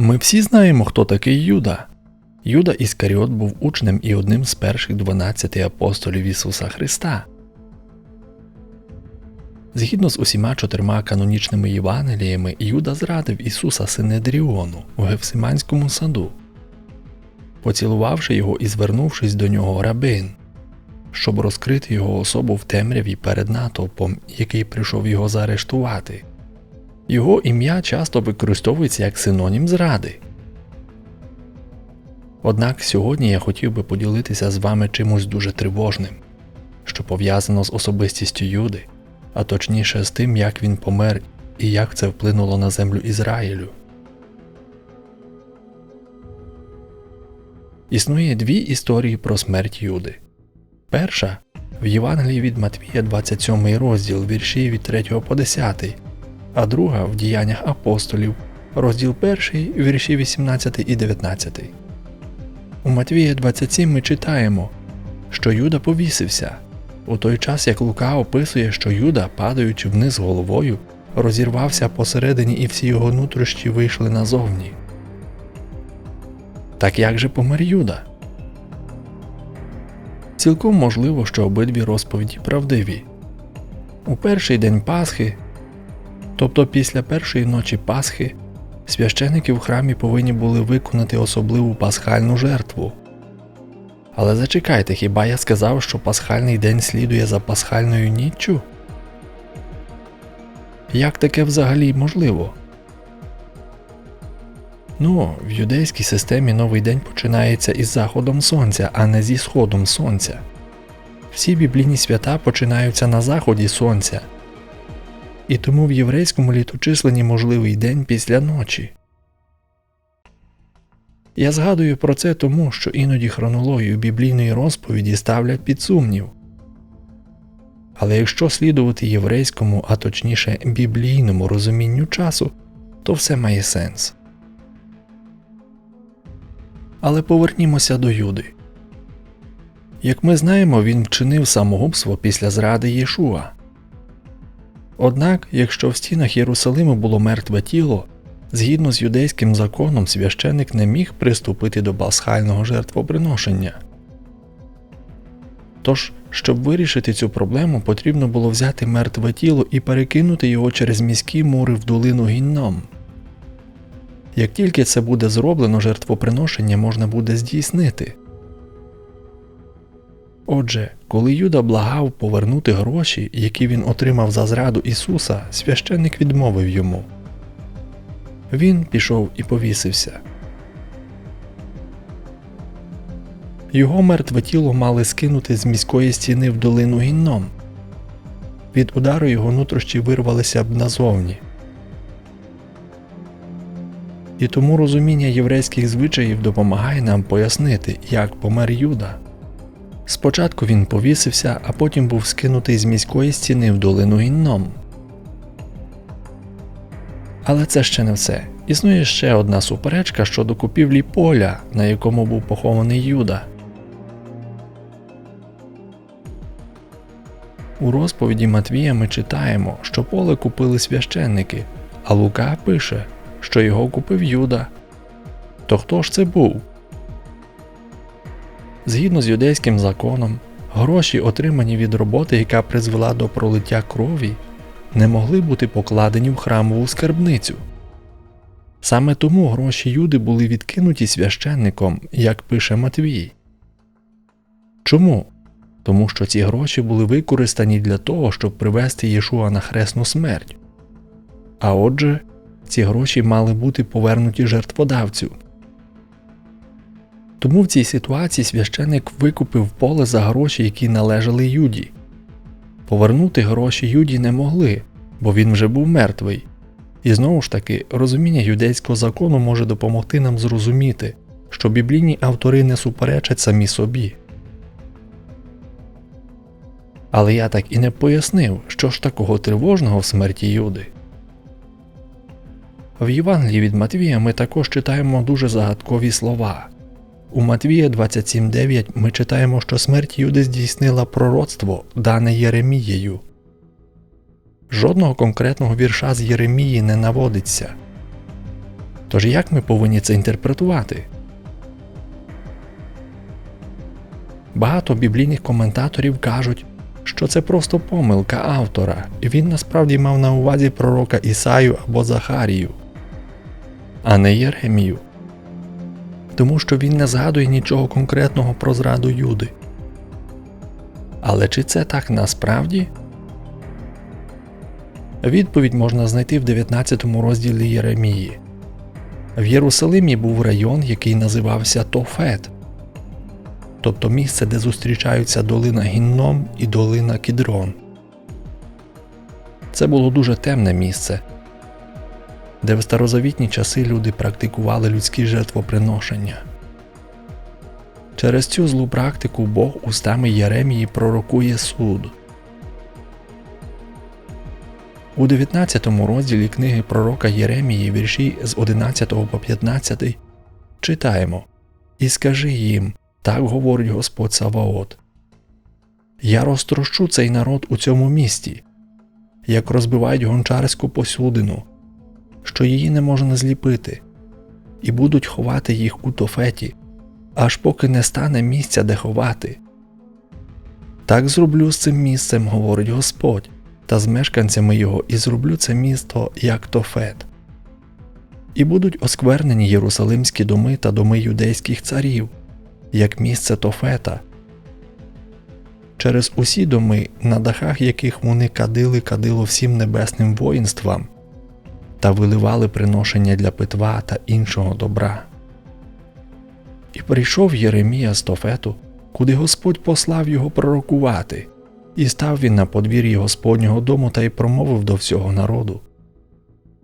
Ми всі знаємо, хто такий Юда. Юда Іскаріот був учнем і одним з перших 12 апостолів Ісуса Христа. Згідно з усіма чотирма канонічними Євангеліями, Юда зрадив Ісуса Синедріону у Гефсиманському саду, поцілувавши його і звернувшись до нього рабин, щоб розкрити його особу в темряві перед натовпом, який прийшов його заарештувати. Його ім'я часто використовується як синонім зради. Однак сьогодні я хотів би поділитися з вами чимось дуже тривожним, що пов'язано з особистістю Юди, а точніше з тим, як він помер і як це вплинуло на землю Ізраїлю. Існує дві історії про смерть Юди. Перша в Євангелії від Матвія, 27 розділ, вірші від 3 по 10, а друга в діяннях апостолів, розділ 1, вірші 18 і 19. У Матвія 27 ми читаємо, що Юда повісився, у той час як Лука описує, що Юда, падаючи вниз головою, розірвався посередині і всі його нутрощі вийшли назовні. Так як же помер Юда? Цілком можливо, що обидві розповіді правдиві. У перший день Пасхи, тобто після першої ночі Пасхи, священики в храмі повинні були виконати особливу пасхальну жертву. Але зачекайте, хіба я сказав, що пасхальний день слідує за пасхальною ніччю? Як таке взагалі можливо? Ну, в юдейській системі новий день починається із заходом сонця, а не зі сходом сонця. Всі біблійні свята починаються на заході сонця, і тому в єврейському літочисленні можливий день після ночі. Я згадую про це тому, що іноді хронологію біблійної розповіді ставлять під сумнів. Але якщо слідувати єврейському, а точніше біблійному розумінню часу, то все має сенс. Але повернімося до Юди. Як ми знаємо, він вчинив самогубство після зради Єшуа. Однак, якщо в стінах Єрусалиму було мертве тіло, згідно з юдейським законом священик не міг приступити до пасхального жертвоприношення. Тож, щоб вирішити цю проблему, потрібно було взяти мертве тіло і перекинути його через міські мури в долину Гінном. Як тільки це буде зроблено, жертвоприношення можна буде здійснити. Отже, коли Юда благав повернути гроші, які він отримав за зраду Ісуса, священник відмовив йому. Він пішов і повісився. Його мертве тіло мали скинути з міської стіни в долину гінном. Від удару його нутрощі вирвалися б назовні. І тому розуміння єврейських звичаїв допомагає нам пояснити, як помер Юда. Спочатку він повісився, а потім був скинутий з міської стіни в долину Гінном. Але це ще не все. Існує ще одна суперечка щодо купівлі поля, на якому був похований Юда. У розповіді Матвія ми читаємо, що поле купили священники, а Лука пише, що його купив Юда. То хто ж це був? Згідно з юдейським законом, гроші, отримані від роботи, яка призвела до пролиття крові, не могли бути покладені в храмову скарбницю. Саме тому гроші Юди були відкинуті священником, як пише Матвій. Чому? Тому що ці гроші були використані для того, щоб привести Єшуа на хресну смерть. А отже, ці гроші мали бути повернуті жертводавцю. Тому в цій ситуації священик викупив поле за гроші, які належали Юді. Повернути гроші Юді не могли, бо він вже був мертвий. І знову ж таки, розуміння юдейського закону може допомогти нам зрозуміти, що біблійні автори не суперечать самі собі. Але я так і не пояснив, що ж такого тривожного в смерті Юди. В Євангелії від Матвія ми також читаємо дуже загадкові слова. У Матвія 27.9 ми читаємо, що смерть Юди здійснила пророцтво, дане Єремією. Жодного конкретного вірша з Єремії не наводиться. Тож як ми повинні це інтерпретувати? Багато біблійних коментаторів кажуть, що це просто помилка автора, і він насправді мав на увазі пророка Ісаю або Захарію, а не Єремію. Тому що він не згадує нічого конкретного про зраду Юди. Але чи це так насправді? Відповідь можна знайти в 19 розділі Єремії. В Єрусалимі був район, який називався Тофет, тобто місце, де зустрічаються долина Гінном і долина Кідрон. Це було дуже темне місце, де в старозавітні часи люди практикували людські жертвоприношення. Через цю злу практику Бог устами Єремії пророкує суд. У 19 розділі книги пророка Єремії, вірші з 11 по 15 читаємо І скажи їм, так говорить Господь Саваот. Я розтрощу цей народ у цьому місті, як розбивають гончарську посудину, що її не можна зліпити, і будуть ховати їх у тофеті, аж поки не стане місця, де ховати. Так зроблю з цим місцем, говорить Господь, та з мешканцями його, і зроблю це місто як тофет. І будуть осквернені єрусалимські доми та доми юдейських царів, як місце тофета. Через усі доми, на дахах яких вони кадили кадило всім небесним воїнствам та виливали приношення для питва та іншого добра. І прийшов Єремія з Тофету, куди Господь послав його пророкувати, і став він на подвір'ї Господнього дому та й промовив до всього народу.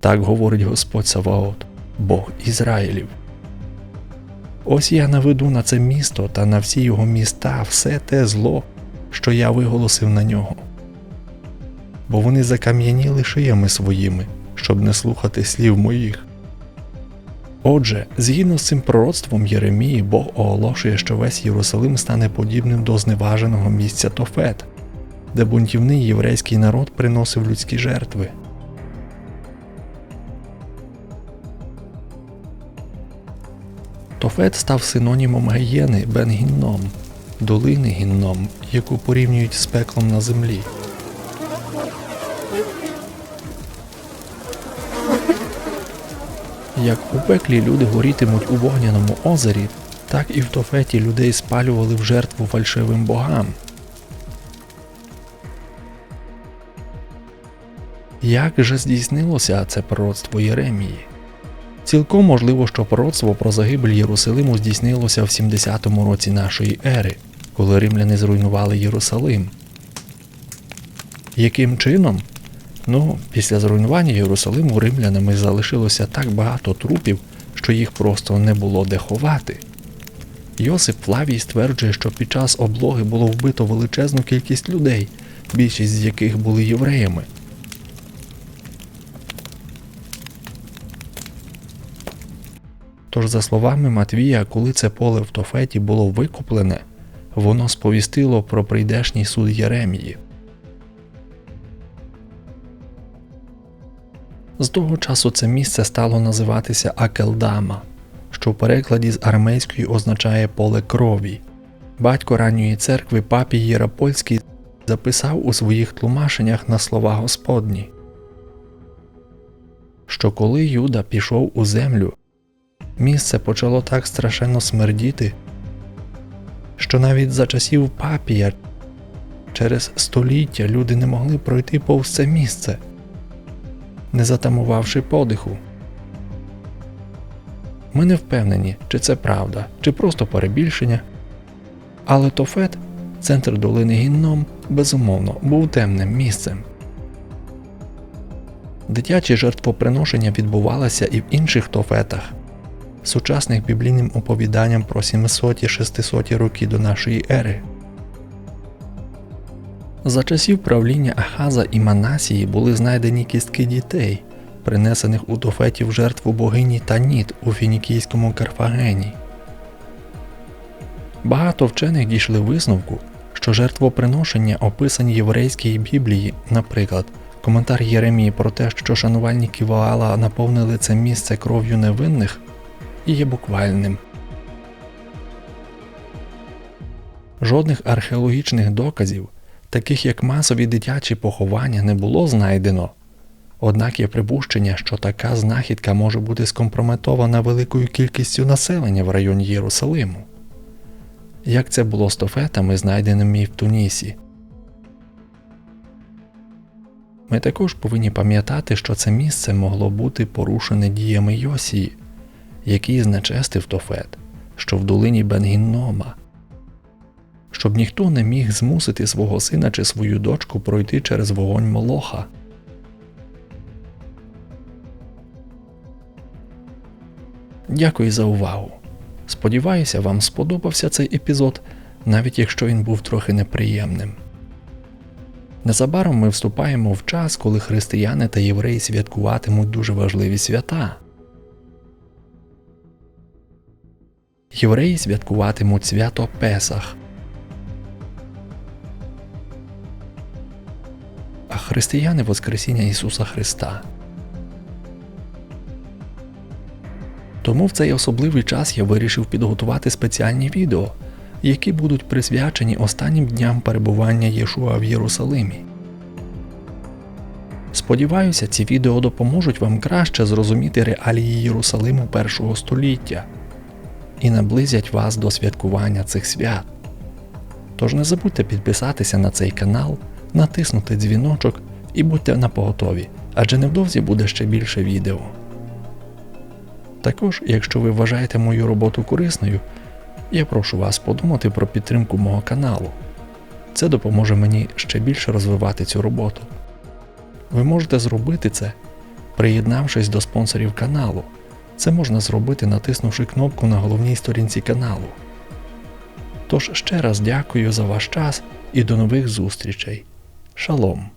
Так говорить Господь Саваот, Бог Ізраїлів. Ось я наведу на це місто та на всі його міста все те зло, що я виголосив на нього. Бо вони закам'яніли шиями своїми, щоб не слухати слів моїх. Отже, згідно з цим пророцтвом Єремії, Бог оголошує, що весь Єрусалим стане подібним до зневаженого місця Тофет, де бунтівний єврейський народ приносив людські жертви. Тофет став синонімом Геєни Бен Гінном, долини Гінном, яку порівнюють з пеклом на землі. Як у пеклі люди горітимуть у вогняному озері, так і в Тофеті людей спалювали в жертву фальшивим богам. Як же здійснилося це пророцтво Єремії? Цілком можливо, що пророцтво про загибель Єрусалиму здійснилося в 70-му році нашої ери, коли римляни зруйнували Єрусалим. Яким чином? Ну, після зруйнування Єрусалиму римлянами залишилося так багато трупів, що їх просто не було де ховати. Йосип Флавій стверджує, що під час облоги було вбито величезну кількість людей, більшість з яких були євреями. Тож, за словами Матвія, коли це поле в Тофеті було викуплене, воно сповістило про прийдешній суд Єремії. З того часу це місце стало називатися Акелдама, що в перекладі з армейської означає поле крові. Батько ранньої церкви папі Єрапольський записав у своїх тлумашеннях на слова Господні, що коли Юда пішов у землю, місце почало так страшенно смердіти, що навіть за часів папія через століття люди не могли пройти повз це місце не затамувавши подиху. Ми не впевнені, чи це правда, чи просто перебільшення. Але Тофет, центр долини Гінном, безумовно, був темним місцем. Дитячі жертвоприношення відбувалися і в інших тофетах, сучасних біблійним оповіданням про 700-600 роки до нашої ери. За часів правління Ахаза і Манасії були знайдені кістки дітей, принесених у Тофеті в жертву богині Таніт у фінікійському Карфагені. Багато вчених дійшли висновку, що жертвоприношення, описані єврейській Біблії, наприклад, Коментар Єремії про те, що шанувальники Ваала наповнили це місце кров'ю невинних, є буквальним. Жодних археологічних доказів, таких як масові дитячі поховання, не було знайдено. Однак є припущення, що така знахідка може бути скомпрометована великою кількістю населення в районі Єрусалиму. Як це було з тофетами, знайденими в Тунісі. Ми також повинні пам'ятати, що це місце могло бути порушене діями Йосії, який знечестив тофет, що в долині Бенгіннома, щоб ніхто не міг змусити свого сина чи свою дочку пройти через вогонь Молоха. Дякую за увагу. Сподіваюся, вам сподобався цей епізод, навіть якщо він був трохи неприємним. Незабаром ми вступаємо в час, коли християни та євреї святкуватимуть дуже важливі свята. Євреї святкуватимуть свято Песах, християни Воскресіння Ісуса Христа. Тому в цей особливий час я вирішив підготувати спеціальні відео, які будуть присвячені останнім дням перебування Єшуа в Єрусалимі. Сподіваюся, ці відео допоможуть вам краще зрозуміти реалії Єрусалиму першого століття і наблизять вас до святкування цих свят. Тож не забудьте підписатися на цей канал, натиснути дзвіночок і будьте на поготові, адже невдовзі буде ще більше відео. Також, якщо ви вважаєте мою роботу корисною, я прошу вас подумати про підтримку мого каналу. Це допоможе мені ще більше розвивати цю роботу. Ви можете зробити це, приєднавшись до спонсорів каналу. Це можна зробити, натиснувши кнопку на головній сторінці каналу. Тож ще раз дякую за ваш час і до нових зустрічей. Шалом!